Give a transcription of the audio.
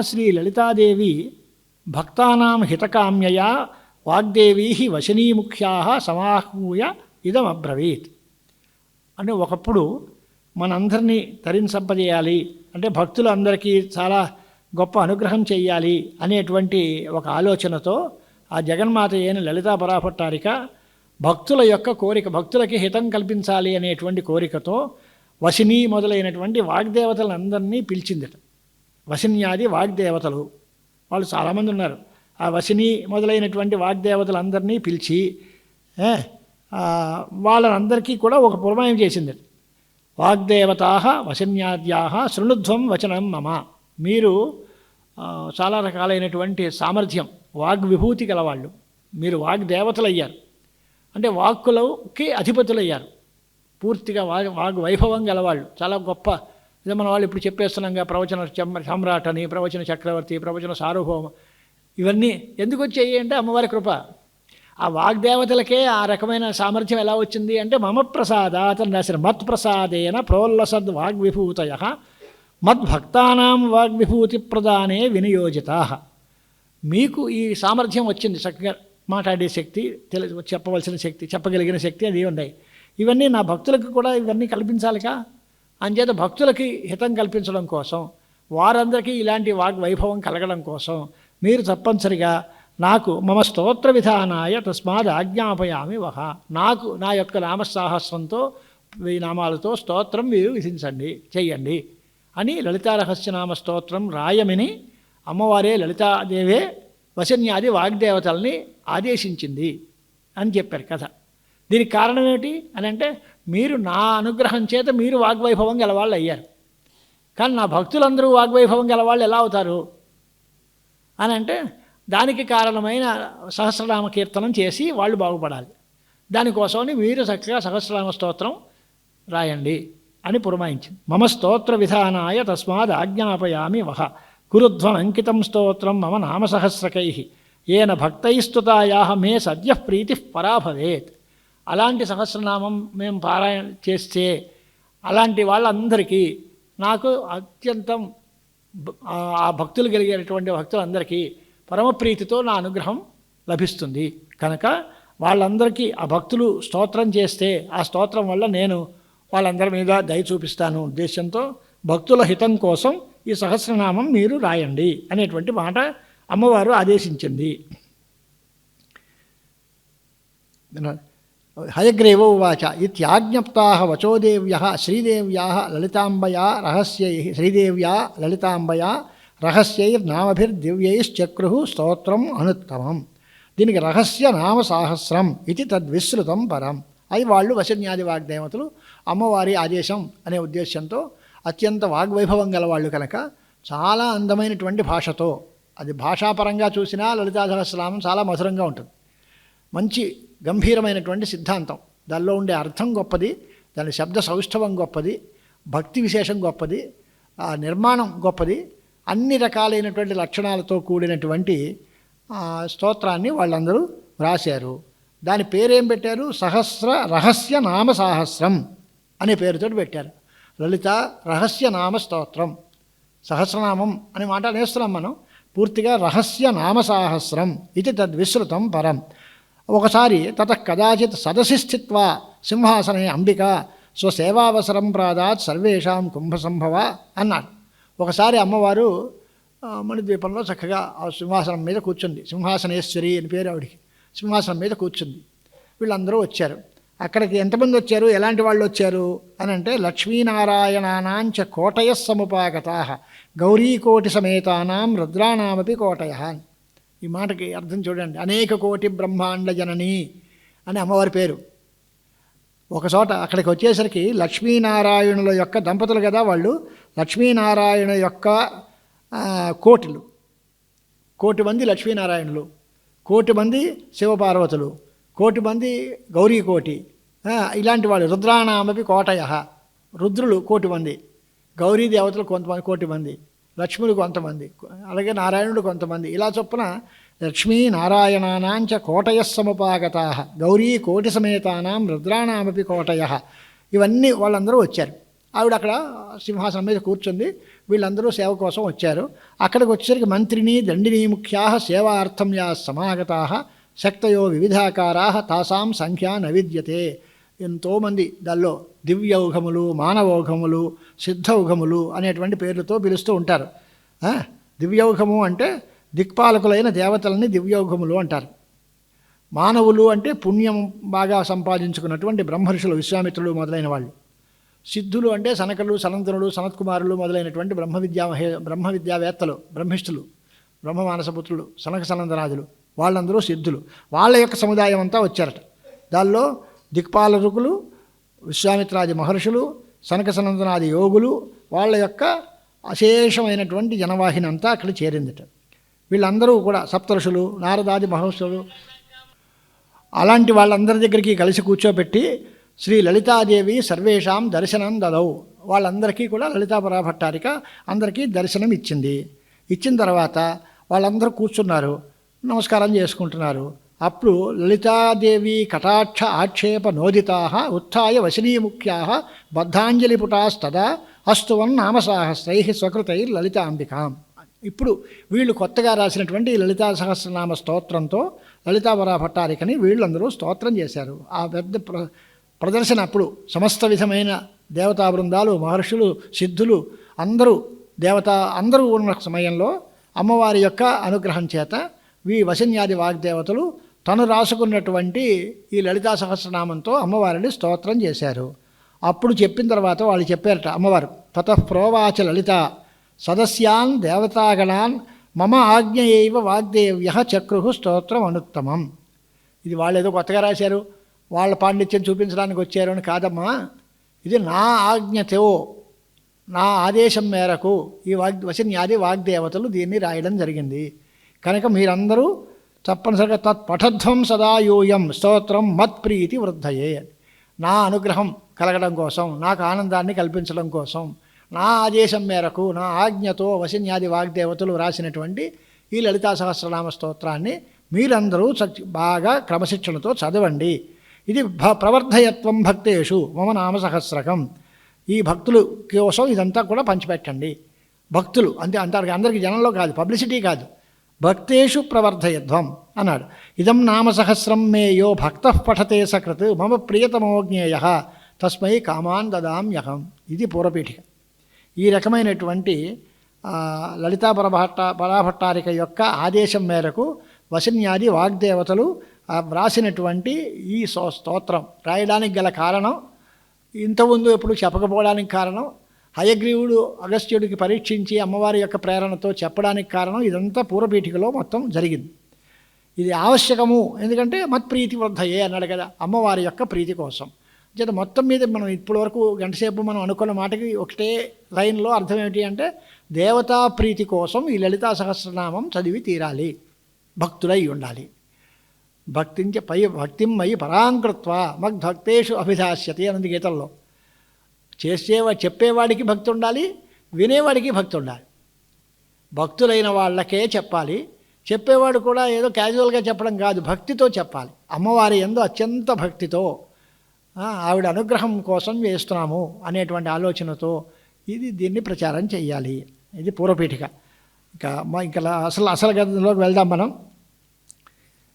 శ్రీ లలితాదేవి భక్తానాం హితకామ్యయా వాగ్దేవీ వశనీముఖ్యా సమాహూయ ఇదమబ్రవీత్. అంటే ఒకప్పుడు మనందరినీ తరించంపజేయాలి అంటే భక్తులందరికీ చాలా గొప్ప అనుగ్రహం చేయాలి అనేటువంటి ఒక ఆలోచనతో ఆ జగన్మాత అయిన లలితా పరాభట్టారిక భక్తుల యొక్క కోరిక భక్తులకి హితం కల్పించాలి అనేటువంటి కోరికతో వశిని మొదలైనటువంటి వాగ్దేవతలందరినీ పిలిచిందట. వశిన్యాది వాగ్దేవతలు. వాళ్ళు చాలామంది ఉన్నారు. ఆ వశిని మొదలైనటువంటి వాగ్దేవతలందరినీ పిలిచి వాళ్ళందరికీ కూడా ఒక పురమాయం చేసింది. వాగ్దేవతా వశన్యాద్యా శృణుధ్వం వచనం మమ. మీరు చాలా రకాలైనటువంటి సామర్థ్యం వాగ్విభూతి గలవాళ్ళు. మీరు వాగ్దేవతలయ్యారు. అంటే వాక్కులకి అధిపతులయ్యారు. పూర్తిగా వాగ్ వాగ్ వైభవం గలవాళ్ళు. చాలా గొప్ప ఇదే మన వాళ్ళు ఇప్పుడు చెప్పేస్తున్నాంగా ప్రవచన సమ్రాట్ అని ప్రవచన చక్రవర్తి ప్రవచన సార్వభౌమ. ఇవన్నీ ఎందుకు వచ్చాయి అంటే అమ్మవారి కృప. ఆ వాగ్దేవతలకే ఆ రకమైన సామర్థ్యం ఎలా వచ్చింది అంటే మమ ప్రసాదాత్ రాసిన మత్ ప్రసాదేన ప్రోల్లసద్ వాగ్విభూతయ. మద్భక్తానాం వాగ్విభూతి ప్రదానే వినియోజిత. మీకు ఈ సామర్థ్యం వచ్చింది. చక్కగా మాట్లాడే శక్తి తెలి చెప్పవలసిన శక్తి చెప్పగలిగిన శక్తి అది ఉన్నాయి. ఇవన్నీ నా భక్తులకు కూడా ఇవన్నీ కల్పించాలిగా? అంచేత భక్తులకి హితం కల్పించడం కోసం వారందరికీ ఇలాంటి వాగ్వైభవం కలగడం కోసం మీరు తప్పనిసరిగా నాకు మమ స్తోత్ర విధానాయ తస్మాత్ ఆజ్ఞాపయామి వహ. నాకు నా యొక్క నామసాహస్రంతో ఈ నామాలతో స్తోత్రం మీరు విధించండి చెయ్యండి అని లలితారహస్యనామ స్తోత్రం రాయమిని అమ్మవారే లలితాదేవే వశన్యాది వాగ్దేవతల్ని ఆదేశించింది అని చెప్పారు కథ. దీనికి కారణం ఏమిటి అని అంటే మీరు నా అనుగ్రహం చేత మీరు వాగ్వైభవం గలవాళ్ళు అయ్యారు. కానీ నా భక్తులందరూ వాగ్వైభవం గలవాళ్ళు ఎలా అవుతారు? అని అంటే దానికి కారణమైన సహస్రనామ కీర్తనం చేసి వాళ్ళు బాగుపడాలి. దానికోసమని మీరు చక్కగా సహస్రనామ స్తోత్రం రాయండి అని పురమాయించింది. మమ స్తోత్ర విధానాయ తస్మాద్ ఆజ్ఞాపయామి వహ. కురుధ్వం అంకితం స్తోత్రం మమ నామసహస్రకై ఏన భక్తైస్తుతాయా మే సద్య ప్రీతి పరాభవేత్ అలాంటి సహస్రనామం మేము పారాయణ చేస్తే అలాంటి వాళ్ళందరికీ నాకు అత్యంతం ఆ భక్తులు కలిగేటువంటి భక్తులందరికీ పరమప్రీతితో నా అనుగ్రహం లభిస్తుంది. కనుక వాళ్ళందరికీ ఆ భక్తులు స్తోత్రం చేస్తే ఆ స్తోత్రం వల్ల నేను వాళ్ళందరి మీద దయ చూపిస్తాను ఉద్దేశంతో భక్తుల హితం కోసం ఈ సహస్రనామం మీరు రాయండి అనేటువంటి మాట అమ్మవారు ఆదేశించింది. హయగ్రీవ ఉవాచ. ఇత్యాజ్ఞప్తా వచోదేవ్య శ్రీదేవ్యా లలితాంబయా రహస్యై శ్రీదేవ్యా లలితాంబయా రహస్యైర్నామభిర్దివ్యైశ్చక్రు స్తోత్రం అనుత్తమం. దీనికి రహస్య నామ సాహస్రం ఇది తద్విశ్రుతం పరం. అది వాళ్ళు వశన్యాది వాగ్దేవతలు అమ్మవారి ఆదేశం అనే ఉద్దేశంతో అత్యంత వాగ్వైభవం గలవాళ్ళు కనుక చాలా అందమైనటువంటి భాషతో అది భాషాపరంగా చూసినా లలితా సహస్రనామం చాలా మధురంగా ఉంటుంది. మంచి గంభీరమైనటువంటి సిద్ధాంతం. దానిలో ఉండే అర్థం గొప్పది దాని శబ్ద సౌష్ఠవం గొప్పది భక్తి విశేషం గొప్పది ఆ నిర్మాణం గొప్పది అన్ని రకాలైనటువంటి లక్షణాలతో కూడినటువంటి స్తోత్రాన్ని వాళ్ళందరూ వ్రాశారు. దాని పేరేం పెట్టారు? సహస్ర రహస్య నామ సాహస్రం అనే పేరుతో పెట్టారు. లలిత రహస్య నామ స్తోత్రం. సహస్రనామం అనే మాట నేస్తున్నాం మనం. పూర్తిగా రహస్య నామ సాహస్రం ఇది తద్విశ్రుతం పరం. ఒకసారి తత కదాచిత్ సదసి స్థిత్వా సింహాసనే అంబిక స్వసేవావసరం ప్రాదాత్ సర్వేషాం కుంభసంభవ అన్నాడు. ఒకసారి అమ్మవారు మణిద్వీపంలో చక్కగా ఆ సింహాసనం మీద కూర్చుంది. సింహాసనేశ్వరి అని పేరు ఆవిడికి. సింహాసనం మీద కూర్చుంది. వీళ్ళందరూ వచ్చారు. అక్కడికి ఎంతమంది వచ్చారు? ఎలాంటి వాళ్ళు వచ్చారు? అని అంటే లక్ష్మీనారాయణానాంచ కోటయ సముపాగతా గౌరీకోటి సమేతానాం రుద్రానామపి కోటయ అని. ఈ మాటకి అర్థం చూడండి. అనేక కోటి బ్రహ్మాండ జనని అని అమ్మవారి పేరు. ఒక చోట అక్కడికి వచ్చేసరికి లక్ష్మీనారాయణుల యొక్క దంపతులు కదా వాళ్ళు? లక్ష్మీనారాయణ యొక్క కోటిలు. కోటి మంది లక్ష్మీనారాయణులు. కోటి మంది శివపార్వతులు. కోటి మంది గౌరీ కోటి. ఇలాంటి వాళ్ళు. రుద్రానామపి కోటయ. రుద్రులు కోటి మంది. గౌరీ దేవతలు కొంతమంది కోటి మంది. లక్ష్ములు కొంతమంది అలాగే నారాయణుడు కొంతమంది. ఇలా చొప్పున లక్ష్మీ నారాయణానాంచ కోటయ సముపాగతా గౌరీ కోటి సమేతానాం రుద్రాణామపి కోటయ. ఇవన్నీ వాళ్ళందరూ వచ్చారు. ఆవిడ అక్కడ సింహాసనం మీద కూర్చుంది. వీళ్ళందరూ సేవ కోసం వచ్చారు. అక్కడికి వచ్చేసరికి మంత్రిని దండిని ముఖ్యా సేవార్థం యా సమాగతా శక్తయో వివిధాకారా తాసాం సంఖ్యా నవిద్యతే. ఎంతోమంది దానిలో దివ్యౌఘములు మానవౌఘములు సిద్ధౌఘములు అనేటువంటి పేర్లతో పిలుస్తూ ఉంటారు. దివ్యౌఘము అంటే దిక్పాలకులైన దేవతలని దివ్యౌఘములు అంటారు. మానవులు అంటే పుణ్యం బాగా సంపాదించుకున్నటువంటి బ్రహ్మర్షులు విశ్వామిత్రులు మొదలైన వాళ్ళు. సిద్ధులు అంటే సనకలు సనంతనులు సనత్కుమారులు మొదలైనటువంటి బ్రహ్మ విద్యా బ్రహ్మ విద్యావేత్తలు బ్రహ్మిష్ఠులు బ్రహ్మమానసపుత్రులు సనక సనందనాథులు వాళ్ళందరూ సిద్ధులు. వాళ్ళ యొక్క సముదాయం అంతా వచ్చారట. దానిలో దిక్పాలకులు విశ్వామిత్రాది మహర్షులు సనక సనందనాది యోగులు వాళ్ళ యొక్క అశేషమైనటువంటి జనవాహిని అంతా అక్కడ చేరిందిట. వీళ్ళందరూ కూడా సప్తరుషులు నారదాది మహర్షులు అలాంటి వాళ్ళందరి దగ్గరికి కలిసి కూర్చోబెట్టి శ్రీ లలితాదేవి సర్వేషాం దర్శనం దదవు వాళ్ళందరికీ కూడా లలితా పరాభట్టారిక అందరికీ దర్శనం ఇచ్చింది. ఇచ్చిన తర్వాత వాళ్ళందరూ కూర్చున్నారు నమస్కారం చేసుకుంటున్నారు. అప్పుడు లలితాదేవి కటాక్ష ఆక్షేప నోదితా ఉత్య వశనీముఖ్యా బద్ధాంజలిపుటాస్తదా అస్తువన్ నామసాహస్రై స్వకృతై లలితాంబికాం. ఇప్పుడు వీళ్ళు కొత్తగా రాసినటువంటి లలితా సహస్రనామ స్తోత్రంతో లలితావరా భట్టారికని వీళ్ళందరూ స్తోత్రం చేశారు. ఆ పెద్ద ప్ర ప్రదర్శన అప్పుడు సమస్త విధమైన దేవతా బృందాలు మహర్షులు సిద్ధులు అందరూ దేవత అందరూ ఉన్న సమయంలో అమ్మవారి యొక్క అనుగ్రహం చేత వీ వశన్యాది వాగ్దేవతలు తను రాసుకున్నటువంటి ఈ లలితా సహస్రనామంతో అమ్మవారిని స్తోత్రం చేశారు. అప్పుడు చెప్పిన తర్వాత వాళ్ళు చెప్పారట అమ్మవారు తత ప్రోవాచ లలిత సదస్యాన్ దేవతాగణాన్ మమ ఆజ్ఞయైవ వాగ్దేవ్య చక్రు స్తోత్రం అనుత్తమం. ఇది వాళ్ళు ఏదో కొత్తగా రాశారు వాళ్ళ పాండిత్యం చూపించడానికి వచ్చారు అని కాదమ్మా. ఇది నా ఆజ్ఞతో నా ఆదేశం మేరకు ఈ వాగ్ వశన్యాది వాగ్దేవతలు దీన్ని రాయడం జరిగింది. కనుక మీరందరూ తప్పనిసరిగా తత్పఠధ్వం సదా యూయం స్తోత్రం మత్ప్రీతి వృద్ధయే. నా అనుగ్రహం కలగడం కోసం నాకు ఆనందాన్ని కల్పించడం కోసం నా ఆదేశం మేరకు నా ఆజ్ఞతో వశన్యాది వాగ్దేవతలు వ్రాసినటువంటి ఈ లలితా సహస్రనామ స్తోత్రాన్ని మీరందరూ బాగా క్రమశిక్షణతో చదవండి. ఇది భ ప్రవర్ధయత్వం భక్తేషు మమ నామ సహస్రకం. ఈ భక్తులు కోసం ఇదంతా కూడా పంచిపెట్టండి. భక్తులు అంతే అంటారు అందరికీ జనంలో కాదు పబ్లిసిటీ కాదు. భక్తేషు ప్రవర్ధయధ్వం అన్నాడు. ఇదం నామసహస్రం మే యో భక్త పఠతే సకృత్ మమ ప్రియతమోజ్ఞేయ తస్మై కామాన్ దదామ్యహం. ఇది పూర్వపీఠిక. ఈ రకమైనటువంటి లలితా పరభట్ట పరాభట్టారిక యొక్క ఆదేశం మేరకు వశన్యాది వాగ్దేవతలు వ్రాసినటువంటి ఈ స్తోత్రం రాయడానికి గల కారణం ఇంతకుముందు ఎప్పుడు చెప్పకపోవడానికి కారణం హయగ్రీవుడు అగస్త్యుడికి పరీక్షించి అమ్మవారి యొక్క ప్రేరణతో చెప్పడానికి కారణం ఇదంతా పూర్వపీఠికలో మొత్తం జరిగింది. ఇది ఆవశ్యకము ఎందుకంటే మత్ప్రీతి వృద్ధయే అన్నాడు కదా అమ్మవారి యొక్క ప్రీతి కోసం. చేత మొత్తం మీద మనం ఇప్పటివరకు గంటసేపు మనం అనుకున్న మాటకి ఒకటే లైన్లో అర్థం ఏమిటి అంటే దేవతా ప్రీతి కోసం ఈ లలితా సహస్రనామం చదివి తీరాలి భక్తులై ఉండాలి. భక్తించ పై భక్తిం మయి పరాంకృత్వ మగ్భక్తేషు అభిధాస్యతి అన్నది గీతల్లో. చేసేవా చెప్పేవాడికి భక్తి ఉండాలి వినేవాడికి భక్తి ఉండాలి భక్తులైన వాళ్ళకే చెప్పాలి. చెప్పేవాడు కూడా ఏదో క్యాజువల్గా చెప్పడం కాదు భక్తితో చెప్పాలి. అమ్మవారి ఎందు అత్యంత భక్తితో ఆవిడ అనుగ్రహం కోసం చేస్తున్నాము అనేటువంటి ఆలోచనతో ఇది దీన్ని ప్రచారం చేయాలి ఇది పూర్వపీఠిక. ఇంకా మా ఇంకా అసలు అసలు గదిలోకి వెళ్దాం మనం.